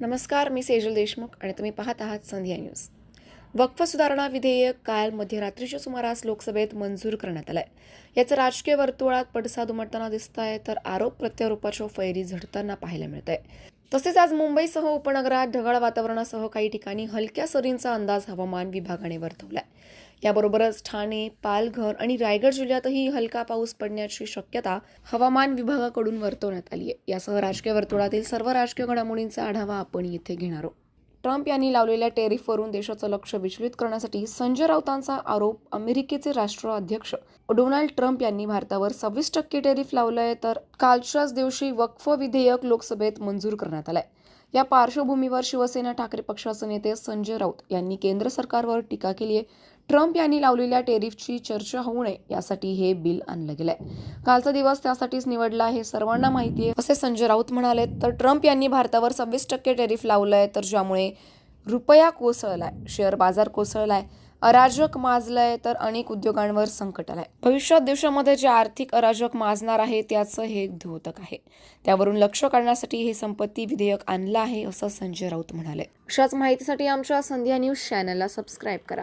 नमस्कार मी सेजल देशमुख आणि तुम्ही पाहत आहात संध्या न्यूज. वक्फ सुधारणा विधेयक काल मध्यरात्रीच्या सुमारास लोकसभेत मंजूर करण्यात आलंय. याचं राजकीय वर्तुळात पडसाद उमटताना दिसत आहे तर आरोप प्रत्यारोपाच्या फैरी झडताना पाहायला मिळत आहे तसेच आज मुंबईसह उपनगरात ढगाळ वातावरणासह काही ठिकाणी हलक्या सरींचा अंदाज हवामान विभागाने वर्तवलाय. याबरोबरच ठाणे पालघर आणि रायगड जिल्ह्यातही हलका पाऊस पडण्याची शक्यता हवामान विभागाकडून वर्तवण्यात आली आहे यासह राजकीय वर्तुळातील सर्व राजकीय घडामोडींचा आढावा आपण येथे घेणार आहोत. ट्रम्प यांनी लावलेल्या टेरिफवरून देशाचं लक्ष विचलित करण्यासाठी संजय राऊतांचा आरोप अमेरिकेचे राष्ट्राध्यक्ष डोनाल्ड ट्रम्प यांनी भारतावर सव्वीस टक्के टेरिफ लावलंय तर कालच्याच दिवशी वक्फ विधेयक लोकसभेत मंजूर करण्यात आलंय. या पार्श्वभूमीवर शिवसेना ठाकरे पक्षाचे नेते संजय राऊत यांनी केंद्र सरकारवर टीका केली आहे ट्रम्प यांनी लावलेल्या टेरिफची चर्चा होऊ नये यासाठी हे बिल आणलं गेलंय. कालचा दिवस त्यासाठीच निवडला हे सर्वांना माहिती आहे. असे संजय राऊत म्हणाले तर ट्रम्प यांनी भारतावर सव्वीस टक्के टेरिफ लावलंय तर ज्यामुळे रुपया कोसळलाय शेअर बाजार कोसळलाय अराजक माजलंय तर अनेक उद्योगांवर संकट आलंय. भविष्यात देशामध्ये जे आर्थिक अराजक माजणार आहे त्याचं हे एक द्योतक आहे. त्यावरून लक्ष काढण्यासाठी हे संपत्ती विधेयक आणलं आहे असं संजय राऊत म्हणाले. अशाच माहितीसाठी आमच्या संध्या न्यूज चॅनलला सबस्क्राईब करा.